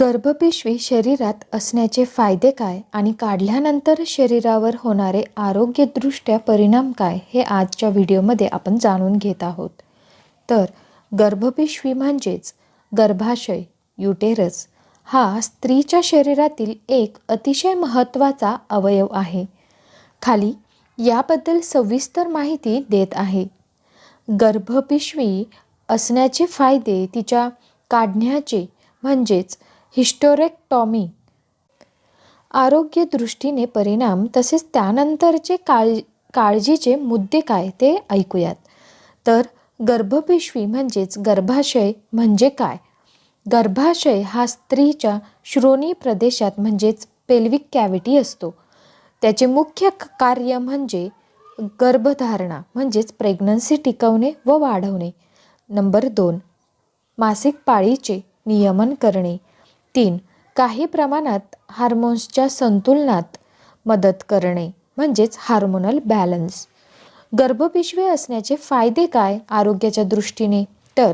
गर्भपिशवी शरीरात असण्याचे फायदे काय आणि काढल्यानंतर शरीरावर होणारे आरोग्यदृष्ट्या परिणाम काय हे आजच्या व्हिडिओमध्ये आपण जाणून घेत आहोत. तर गर्भपिशवी म्हणजेच गर्भाशय युटेरस हा स्त्रीच्या शरीरातील एक अतिशय महत्त्वाचा अवयव आहे. खाली याबद्दल सविस्तर माहिती देत आहे. गर्भपिशवी असण्याचे फायदे तिच्या काढण्याचे म्हणजेच हिस्टोरेक्टॉमी आरोग्यदृष्टीने परिणाम तसेच त्यानंतरचे काळ काळजीचे मुद्दे काय ते ऐकूयात. तर गर्भपिशवी म्हणजेच गर्भाशय म्हणजे काय? गर्भाशय हा स्त्रीच्या श्रोणी प्रदेशात म्हणजेच पेल्विक कॅव्हिटी असतो. त्याचे मुख्य कार्य म्हणजे गर्भधारणा म्हणजेच प्रेग्नन्सी टिकवणे व वाढवणे. नंबर दोन मासिक पाळीचे नियमन करणे. तीन काही प्रमाणात हार्मोन्सच्या संतुलनात मदत करणे म्हणजेच हार्मोनल बॅलन्स. गर्भपिशवी असण्याचे फायदे काय आरोग्याच्या दृष्टीने? तर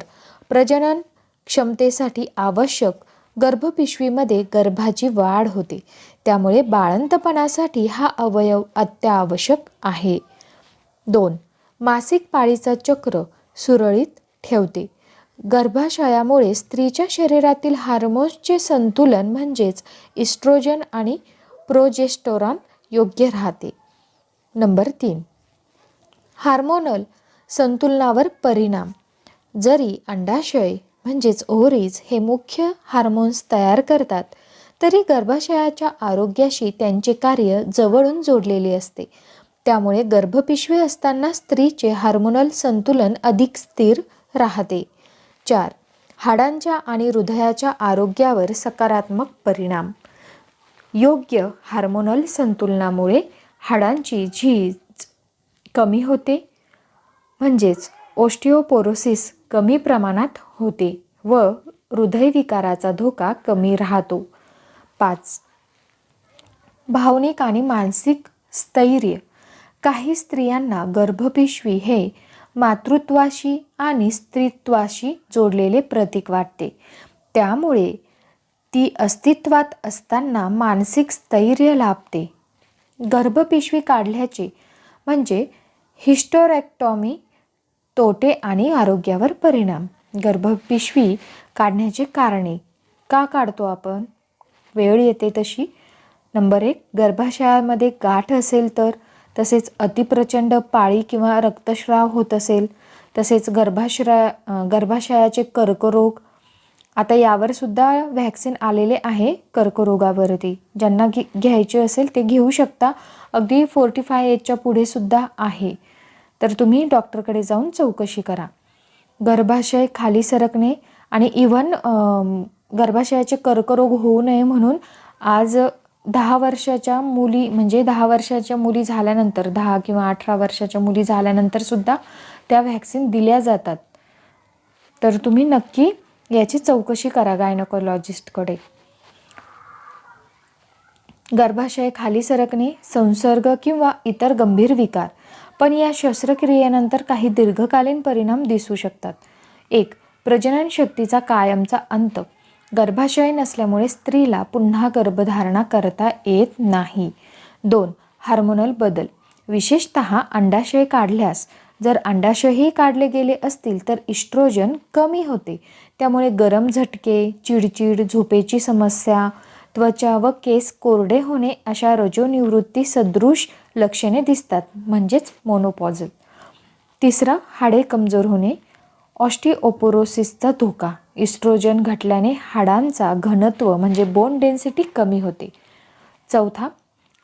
प्रजनन क्षमतेसाठी आवश्यक गर्भपिशवीमध्ये गर्भाची वाढ होते. त्यामुळे बाळंतपणासाठी हा अवयव अत्यावश्यक आहे. दोन मासिक पाळीचा चक्र सुरळीत ठेवते. गर्भाशयामुळे स्त्रीच्या शरीरातील हार्मोन्सचे संतुलन म्हणजेच इस्ट्रोजन आणि प्रोजेस्टोरॉन योग्य राहते. नंबर तीन. हार्मोनल संतुलनावर परिणाम. जरी अंडाशय म्हणजेच ओव्हरीज हे मुख्य हार्मोन्स तयार करतात तरी गर्भाशयाच्या आरोग्याशी त्यांचे कार्य जवळून जोडलेले असते. त्यामुळे गर्भपिशवी असताना स्त्रीचे हार्मोनल संतुलन अधिक स्थिर राहते. चार हाडांच्या आणि हृदयाच्या आरोग्यावर सकारात्मक परिणाम. योग्य हार्मोनल संतुलनामुळे हाडांची झीज कमी होते म्हणजेच ओस्टिओपोरोसिस कमी प्रमाणात होते व हृदयविकाराचा धोका कमी राहतो. पाच भावनिक आणि मानसिक स्थैर्य. काही स्त्रियांना गर्भपिशवी हे मातृत्वाशी आणि स्त्रीत्वाशी जोडलेले प्रतीक वाटते. त्यामुळे ती अस्तित्वात असताना मानसिक स्थैर्य लाभते. गर्भपिशवी काढल्याचे म्हणजे हिस्टोरॅक्टॉमी तोटे आणि आरोग्यावर परिणाम. गर्भपिशवी काढण्याचे कारणे का काढतो आपण? वेळ येते तशी. नंबर एक गर्भाशयामध्ये गाठ असेल तर? तसेच अतिप्रचंड पाळी किंवा रक्तस्राव होत असेल तसेच गर्भाशया गर्भाशयाचे कर्करोग आता यावर सुद्धा व्हॅक्सिन आलेले आहे कर्करोगावरती. ज्यांना घे घ्यायचे असेल ते घेऊ शकता. अगदी फोर्टी फाय एजच्या पुढे सुद्धा आहे. तर तुम्ही डॉक्टरकडे जाऊन चौकशी करा. गर्भाशय खाली सरकणे आणि इवन गर्भाशयाचे कर्करोग होऊ नये म्हणून आज दहा वर्षाच्या मुली म्हणजे दहा वर्षाच्या मुली झाल्यानंतर दहा किंवा अठरा वर्षाच्या मुली झाल्यानंतर सुद्धा त्या व्हॅक्सिन दिल्या जातात. तर तुम्ही नक्की याची चौकशी करा गायनोकॉलॉजिस्टकडे गर्भाशय खाली सरकणे संसर्ग किंवा इतर गंभीर विकार. पण या शस्त्रक्रियेनंतर काही दीर्घकालीन परिणाम दिसू शकतात. एक प्रजनन शक्तीचा कायमचा अंत. गर्भाशय नसल्यामुळे स्त्रीला पुन्हा गर्भधारणा करता येत नाही. दोन हार्मोनल बदल. विशेषत अंडाशय काढल्यास जर अंडाशयही काढले गेले असतील तर इस्ट्रोजन कमी होते. त्यामुळे गरम झटके चिडचिड झोपेची समस्या त्वचा व केस कोरडे होणे अशा रजोनिवृत्ती सदृश लक्षणे दिसतात म्हणजेच मोनोपॉझल तिसरा हाडे कमजोर होणे. ऑस्टिओपोरोसिसचा धोका. इस्ट्रोजन घटल्याने हाडांचा घनत्व म्हणजे बोन डेन्सिटी कमी होते. चौथा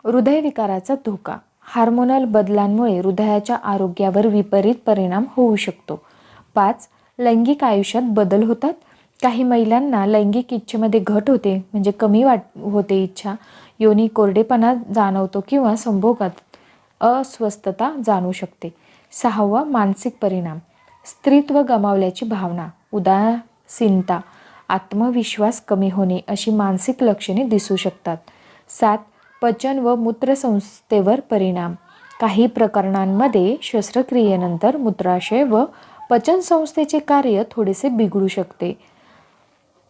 हृदयविकाराचा धोका. हार्मोनल बदलांमुळे हृदयाच्या आरोग्यावर विपरीत परिणाम होऊ शकतो. पाच लैंगिक आयुष्यात बदल होतात. काही महिलांना लैंगिक इच्छेमध्ये घट होते म्हणजे कमी वाट होते इच्छा. योनी कोरडेपणा जाणवतो किंवा संभोगात अस्वस्थता जाणू शकते. सहावा मानसिक परिणाम. स्त्रीत्व गमावल्याची भावना. चिंता आत्मविश्वास कमी होणे अशी मानसिक लक्षणे दिसू शकतात. सात पचन व मूत्रसंस्थेवर परिणाम. काही प्रकरणांमध्ये शस्त्रक्रियेनंतर मूत्राशय व पचनसंस्थेचे कार्य थोडेसे बिघडू शकते.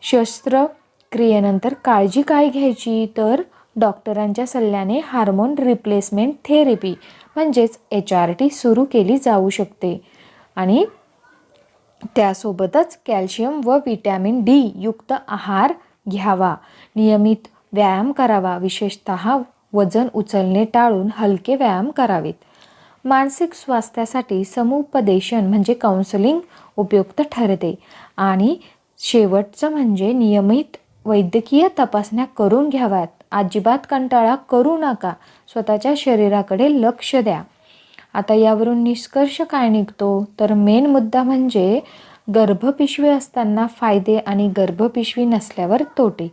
शस्त्र क्रियेनंतर काळजी काय घ्यायची? तर डॉक्टरांच्या सल्ल्याने हार्मोन रिप्लेसमेंट थेरपी म्हणजेच एच आर टी सुरू केली जाऊ शकते. आणि त्यासोबतच कॅल्शियम व विटॅमिन डी युक्त आहार घ्यावा. नियमित व्यायाम करावा. विशेषत वजन उचलणे टाळून हलके व्यायाम करावेत. मानसिक स्वास्थ्यासाठी समुपदेशन म्हणजे काउन्सलिंग उपयुक्त ठरते आणि शेवटचं म्हणजे नियमित वैद्यकीय तपासण्या करून घ्याव्यात. अजिबात कंटाळा करू नका. स्वतःच्या शरीराकडे लक्ष द्या. आता यावरून निष्कर्ष काय निघतो? तर मेन मुद्दा म्हणजे गर्भपिशवी असताना फायदे आणि गर्भपिशवी नसल्यावर तोटे.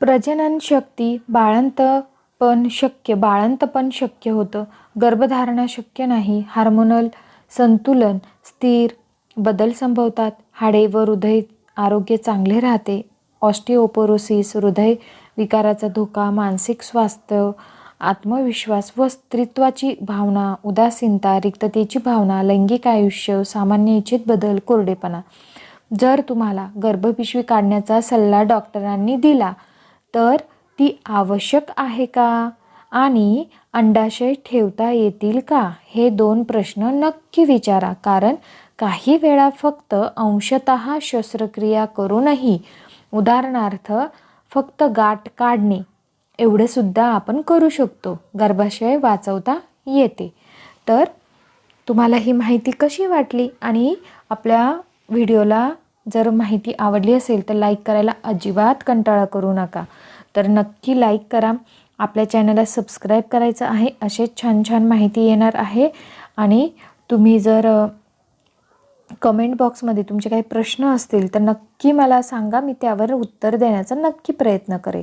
प्रजनन शक्ती बाळंतपण शक्य बाळंतपण शक्य होतं. गर्भधारणा शक्य नाही. हार्मोनल संतुलन स्थिर बदल संभवतात. हाडे व हृदय आरोग्य चांगले राहते. ऑस्टिओपोरोसिस हृदय विकाराचा धोका मानसिक स्वास्थ्य आत्मविश्वास व स्त्रीत्वाची भावना उदासीनता रिक्ततेची भावना लैंगिक आयुष्य सामान्य इच्छित बदल कोरडेपणा. जर तुम्हाला गर्भपिशवी काढण्याचा सल्ला डॉक्टरांनी दिला तर ती आवश्यक आहे का? आणि अंडाशय ठेवता येतील का? हे दोन प्रश्न नक्की विचारा कारण काही वेळा फक्त अंशतः शस्त्रक्रिया करूनही उदाहरणार्थ फक्त गाठ काढणे एवढंसुद्धा आपण करू शकतो. गर्भाशय वाचवता येते. तर तुम्हाला ही माहिती कशी वाटली? आणि आपल्या व्हिडिओला जर माहिती आवडली असेल तर लाईक करायला अजिबात कंटाळा करू नका. तर नक्की लाईक करा. आपल्या चॅनलला सबस्क्राईब करायचं आहे. असे छान छान माहिती येणार आहे. आणि तुम्ही जर कमेंट बॉक्समध्ये तुमचे काही प्रश्न असतील तर नक्की मला सांगा. मी त्यावर उत्तर देण्याचा नक्की प्रयत्न करेल